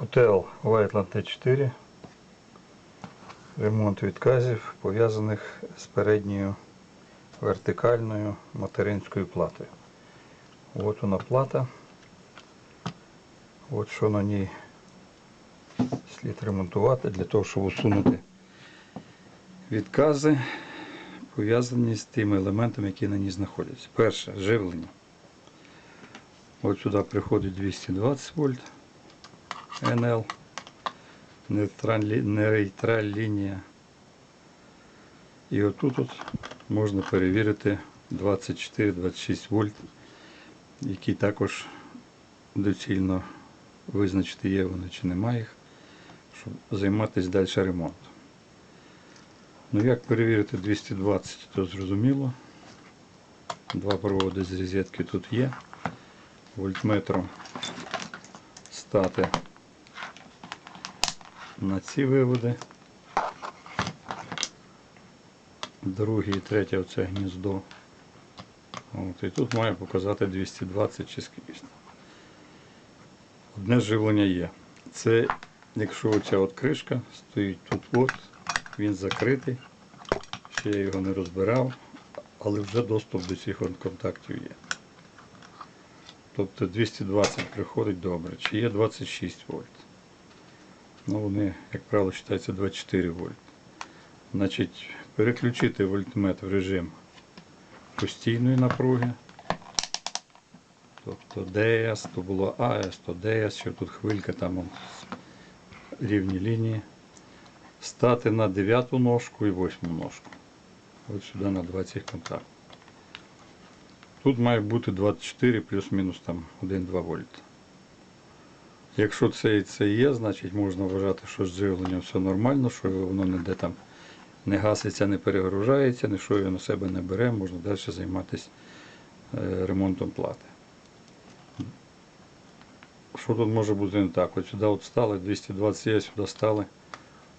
Котел Whiteland Т4. Ремонт відказів пов'язаних з передньою вертикальною материнською платою. От вона плата. От що на ній слід ремонтувати для того, щоб усунути відкази, пов'язані з тими елементами, які на ній знаходяться. Перше живлення. От сюди приходить 220 вольт НЛ, нейтраль, лі- лінія. І отут от можна перевірити 24-26 вольт, які також доцільно визначити, є вони чи немає їх, щоб займатися далі ремонтом. Ну як перевірити 220, то зрозуміло. Два проводи з розетки тут є. Вольтметром стати на ці виводи. Друге і третє оце гніздо. От, і тут має показати 220 чи ж. Одне живлення є. Це якщо оця от кришка стоїть тут от, він закритий. Ще я його не розбирав, але вже доступ до цих контактів є. Тобто 220 приходить добре. Чи є 26 вольт? Ну, вони, як правило, вважаються 24 вольт. Значить, переключити вольтметр в режим постійної напруги. Тобто DS, то було AS, то DS, що тут хвилька там рівні лінії. Стати на 9 ножку і 8 ножку. От сюди на 20 контактів. Тут має бути 24 плюс-мінус там 1-2 вольт. Якщо це і це є, значить можна вважати, що з живленням все нормально, що воно ніде там не гаситься, не перегружається, нічого його на себе не бере, можна далі займатися е, ремонтом плати. Що тут може бути не так? От сюди от стали, 220 є, сюди стали.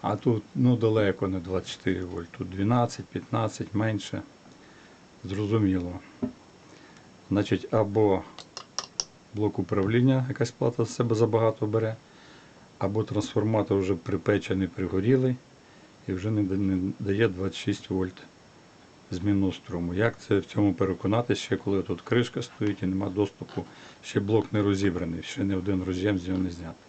А тут ну далеко не 24 вольт, тут 12, 15, менше. Зрозуміло. Значить, або блок управління, якась плата з себе забагато бере, або трансформатор вже припечений, пригорілий і вже не, дає 26 вольт змінного струму. Як це в цьому переконатися, ще коли тут кришка стоїть і нема доступу, ще блок не розібраний, ще не один роз'єм з нього не знятий.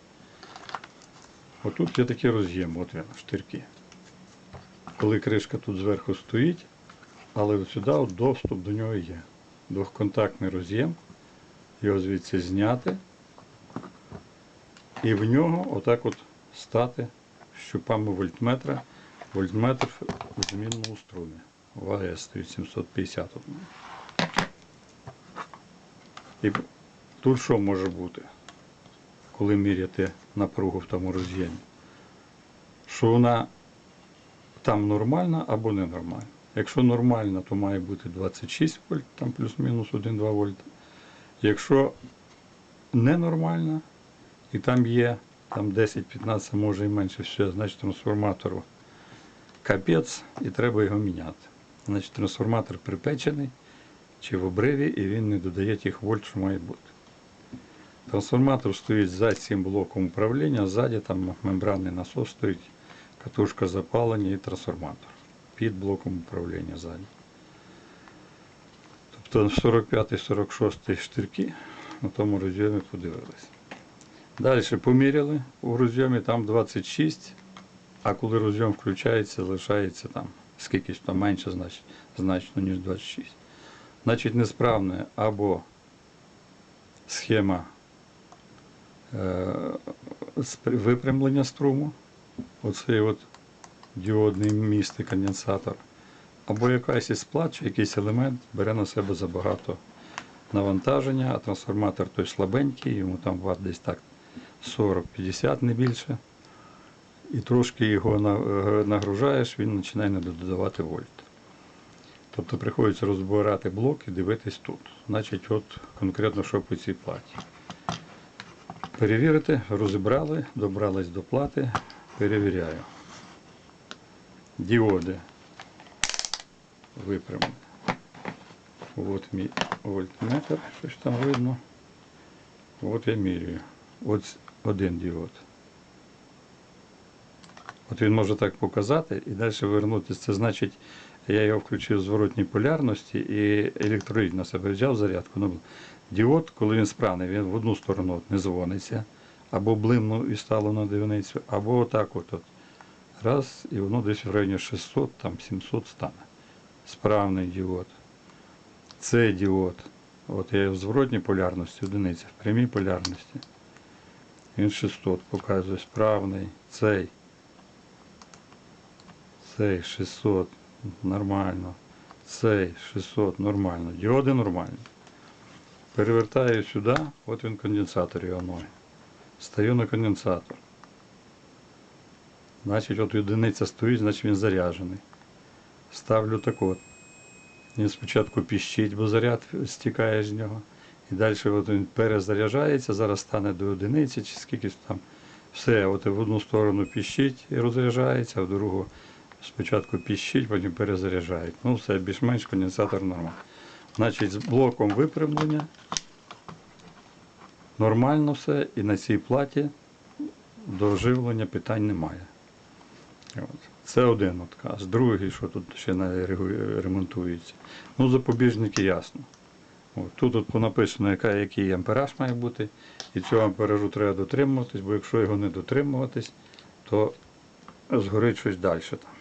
Отут є такий роз'єм, от він, штирки. Коли кришка тут зверху стоїть, але сюди от доступ до нього є. Двохконтактний роз'єм, його звідси зняти і в нього отак от стати щупами вольтметра, вольтметр в змінному струмі. ВАЕС стоїть 750. І тут що може бути, коли міряти напругу в тому роз'ємі? Що вона там нормальна або ненормальна. Якщо нормальна, то має бути 26 вольт, там плюс-мінус 1-2 вольта. Якщо ненормальна, і там є там 10-15, може і менше, все, значить трансформатору капець і треба його міняти. Значить трансформатор припечений чи в обриві, і він не додає тих вольт, що має бути. Трансформатор стоїть за цим блоком управління, ззаді там мембранний насос стоїть, катушка запалення і трансформатор під блоком управління ззаді. Тобто 45-46 штирки на тому розйомі подивилися. Далі поміряли у розйомі там 26, а коли розйом включається, залишається там скільки там менше, значить, значно, ніж 26. Значить, несправне або схема е, випрямлення струму, оцей от діодний міст і конденсатор, або якась із плат чи якийсь елемент бере на себе забагато навантаження, а трансформатор той слабенький, йому там ват десь так 40-50 не більше. І трошки його е, нагружаєш, він починає не додавати вольт. Тобто приходиться розбирати блок і дивитись тут. Значить, от конкретно що по цій платі. Перевірити, розібрали, добрались до плати, перевіряю. Діоди випрямлені. От мій вольтметр, щось там видно. От я міряю. От один діод. От він може так показати і далі вернутися. Це значить, я його включив в зворотній полярності і електроліт на себе взяв зарядку. Ну, діод, коли він справний, він в одну сторону от не дзвониться, або блимнув і стало на дивницю, або отак от, от. Раз, і воно десь в районі 600, там 700 стане. Справний діод. Це діод. От я в зворотній полярності, одиниця, в прямій полярності. Він 600 показує справний. Цей. Цей 600 нормально. Цей 600 нормально. Діоди нормальні. Перевертаю сюди, от він конденсатор ноги. Стаю на конденсатор. Значить, от одиниця стоїть, значить він заряджений. Ставлю так от. Він спочатку піщить, бо заряд стікає з нього. І далі от він перезаряджається, зараз стане до одиниці чи скільки там. Все, от в одну сторону піщить і розряджається, а в другу спочатку піщить, потім перезаряджають. Ну все, більш-менш конденсатор нормальний. Значить, з блоком випрямлення нормально все, і на цій платі до живлення питань немає. От. Це один отказ. Другий, що тут ще не ремонтується. Ну, запобіжники ясно. От. Тут от написано, яка, який ампераж має бути, і цього амперажу треба дотримуватись, бо якщо його не дотримуватись, то згорить щось далі там.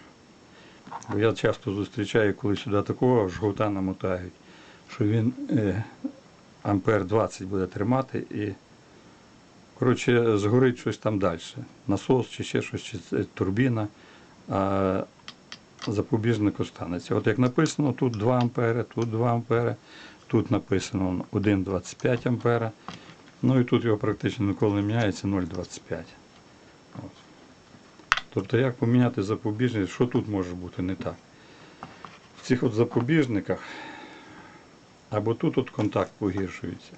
Бо я часто зустрічаю, коли сюди такого жгута намотають, що він е, ампер 20 буде тримати і коротше, згорить щось там далі. Насос чи ще щось, чи турбіна, а запобіжник останеться. От як написано, тут 2 ампери, тут 2 ампери, тут написано 1,25 ампера. Ну і тут його практично ніколи не міняється 0,25. Тобто як поміняти запобіжник, що тут може бути не так? В цих от запобіжниках або тут от контакт погіршується.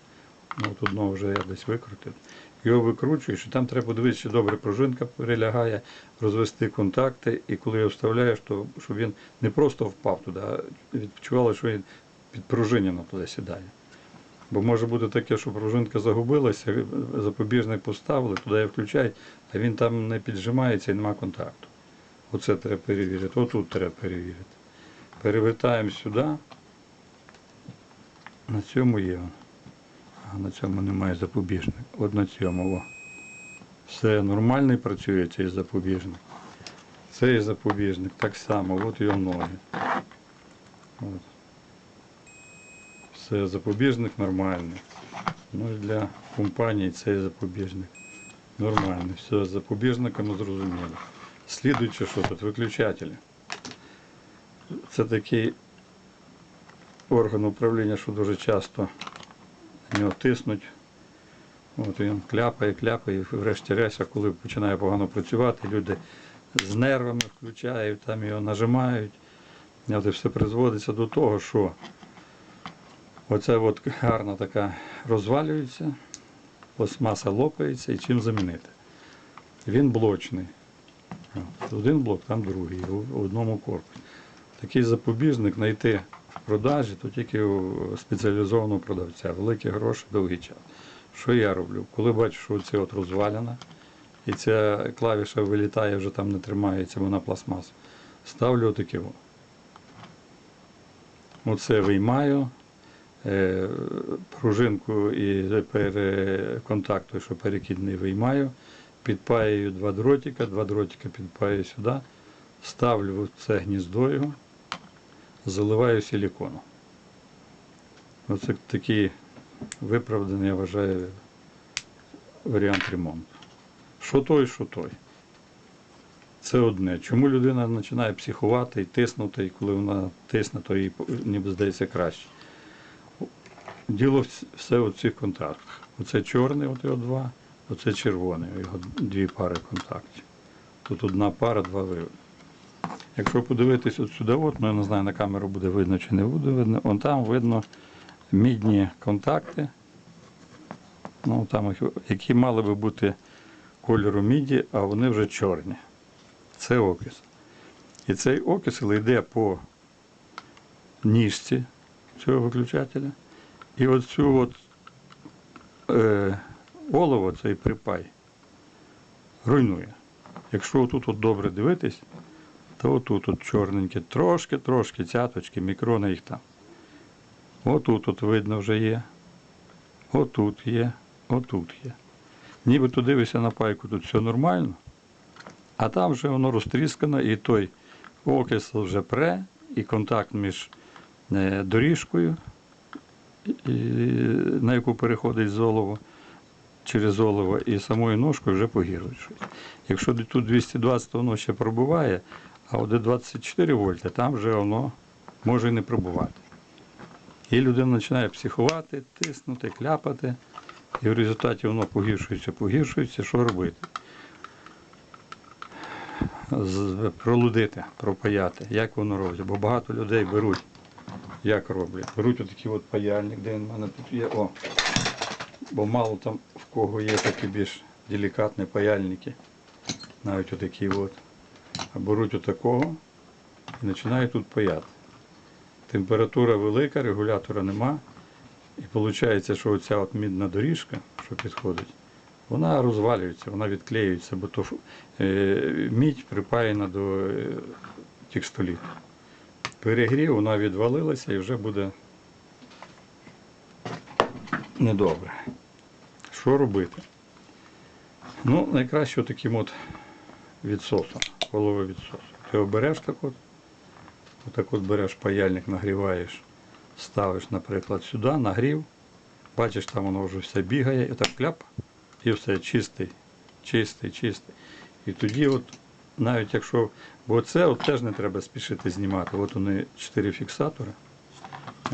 Ну, от одного вже я десь викрутив. Його викручуєш, і там треба подивитися, чи добре пружинка прилягає, розвести контакти, і коли його вставляєш, то щоб він не просто впав туди, а відчувало, що він підпружинено туди сідає. Бо може бути таке, що пружинка загубилася, запобіжник поставили, туди я включають, а він там не піджимається і нема контакту. Оце треба перевірити. Отут треба перевірити. Перевертаємо сюди. На цьому є. А на цьому немає запобіжник. От на цьому. О. Все нормальний працює цей запобіжник. Цей запобіжник так само, от його ноги. От. Все, запобіжник нормальний. Ну і для компанії цей запобіжник нормальний. Все, з запобіжниками зрозуміло. Слідуючи, що тут виключателі. Це такий орган управління, що дуже часто нього тиснуть. От він кляпає, кляпає, і врешті-решт, коли починає погано працювати, люди з нервами включають, там його нажимають. От і все призводиться до того, що оця от гарна така розвалюється, пластмаса лопається і чим замінити. Він блочний. Один блок, там другий, у одному корпусі. Такий запобіжник знайти в продажі, то тільки у спеціалізованого продавця. Великі гроші, довгий час. Що я роблю? Коли бачу, що це от розвалена, і ця клавіша вилітає, вже там не тримається, вона пластмас. Ставлю отаке. Оце виймаю, е, пружинку і пере- контакту, що перекидний виймаю, підпаюю два дротика, два дротика підпаю сюди, ставлю це гніздо його, заливаю силіконом. Оце такий виправданий, я вважаю, варіант ремонту. Що той, що той. Це одне. Чому людина починає психувати і тиснути, і коли вона тисне, то їй ніби здається краще. Діло все в цих контактах. Оце чорний, от його два, оце червоний, його дві пари контактів. Тут одна пара, два виводи. Якщо подивитись от сюди, от, ну я не знаю, на камеру буде видно чи не буде видно, вон там видно мідні контакти, ну, там, які мали би бути кольору міді, а вони вже чорні. Це окис. І цей окисел йде по ніжці цього виключателя. І оцю от е, олово, цей припай, руйнує. Якщо отут от добре дивитись, то отут от чорненьке, трошки-трошки цяточки, мікрони їх там. Отут от видно вже є. Отут є, отут є. Ніби ти дивишся на пайку, тут все нормально, а там вже воно розтріскано, і той окисел вже пре, і контакт між е, доріжкою, на яку переходить золово, через олово, і самою ножкою вже погіршується. Якщо тут 220, то воно ще пробуває, а от де 24 вольта, там вже воно може і не пробувати. І людина починає психувати, тиснути, кляпати, і в результаті воно погіршується, погіршується. Що робити? Пролудити, пропаяти. Як воно робиться? Бо багато людей беруть. Як роблять? Беруть отакий от паяльник, де він в мене тут є. О. Бо мало там в кого є такі більш делікатні паяльники. Навіть отакі от. Беруть отакого і починають тут паяти. Температура велика, регулятора нема. І виходить, що оця от мідна доріжка, що підходить, вона розвалюється, вона відклеюється, бо то е, мідь припаяна до е, текстоліту. Перегрів, вона відвалилася і вже буде недобре. Що робити? Ну, найкраще таким от відсосом, голови відсосу. Ти його береш так от, отак от береш паяльник, нагріваєш, ставиш, наприклад, сюди, нагрів, бачиш, там воно вже все бігає, і так кляп, і все чистий, чистий, чистий. І тоді, от, навіть якщо, бо це от теж не треба спішити знімати. От вони чотири фіксатори.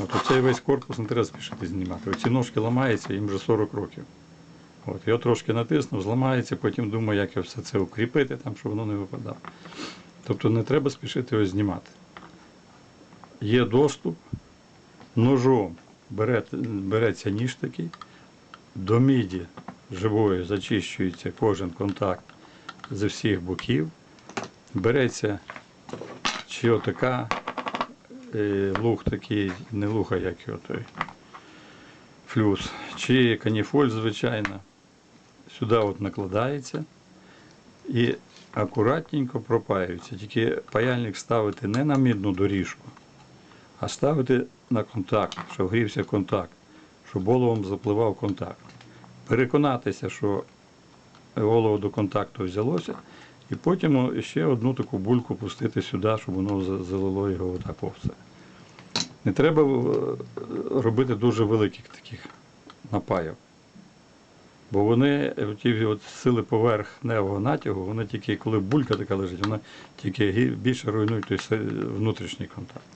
От оцей весь корпус не треба спішити знімати. Оці ножки ламаються, їм вже 40 років. От, його трошки натиснув, зламається, потім думаю, як його все це укріпити, там, щоб воно не випадало. Тобто не треба спішити його знімати. Є доступ, ножом бере, береться ніж такий, до міді живої зачищується кожен контакт зі всіх боків. Береться чи отака е, луг такий, не луг, а як його той флюс, чи каніфоль, звичайно, сюди от накладається і акуратненько пропаюється. Тільки паяльник ставити не на мідну доріжку, а ставити на контакт, щоб грівся контакт, щоб оловом запливав контакт. Переконатися, що олово до контакту взялося, і потім ще одну таку бульку пустити сюди, щоб воно залило його отак о все. Не треба е, робити дуже великих таких напайок. Бо вони, ті от сили поверхневого натягу, вони тільки, коли булька така лежить, вона тільки більше руйнує той внутрішній контакт.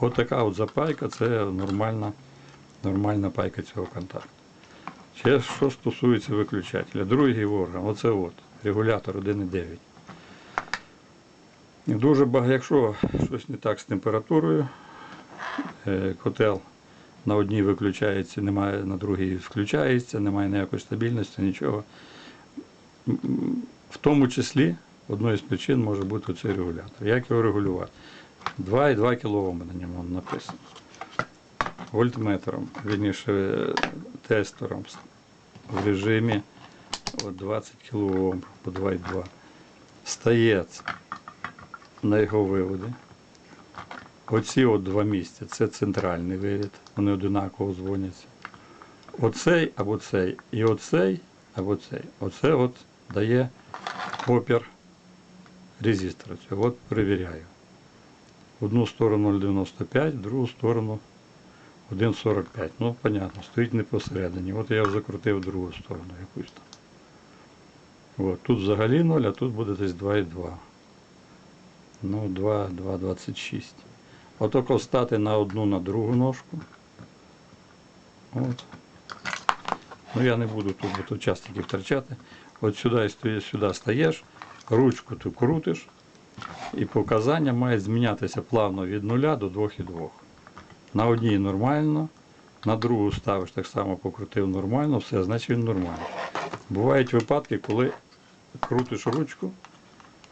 От така от запайка це нормальна, нормальна пайка цього контакту. Ще що стосується виключателя, другий орган, оце от, регулятор 1,9. Дуже багато, якщо щось не так з температурою, е, котел на одній виключається, немає, на другій включається, немає ніякої стабільності, нічого. В тому числі одною з причин може бути цей регулятор. Як його регулювати? 2,2 кОм на ньому написано. Вольтметром, вірніше тестером в режимі от 20 кОм по 2,2. Стаєць на його виводи. Оці от два місця це центральний вивід, вони одинаково дзвоняться. Оцей або цей, і оцей або цей. Оце от дає опір резистора. От перевіряю. Одну сторону 0,95, в другу сторону 1,45. Ну, понятно, стоїть не посередині. От я закрутив другу сторону якусь там. От, тут взагалі 0, а тут буде десь 2,2. Ну, 2, 2,26. Отако стати на одну, на другу ножку. От. Ну я не буду тут, бо тут час тільки втрачати. От сюди і сюди стаєш, ручку ти крутиш, і показання мають змінятися плавно від 0 до 2,2. На одній нормально, на другу ставиш так само покрутив нормально, все, значить він нормальний. Бувають випадки, коли крутиш ручку,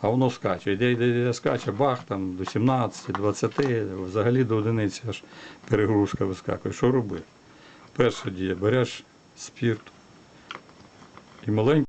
а воно скаче. Йде, йде, йде, скаче, бах, там до 17, 20, взагалі до одиниці аж перегрузка вискакує. Що робити? Перша дія, береш спірт і маленьку.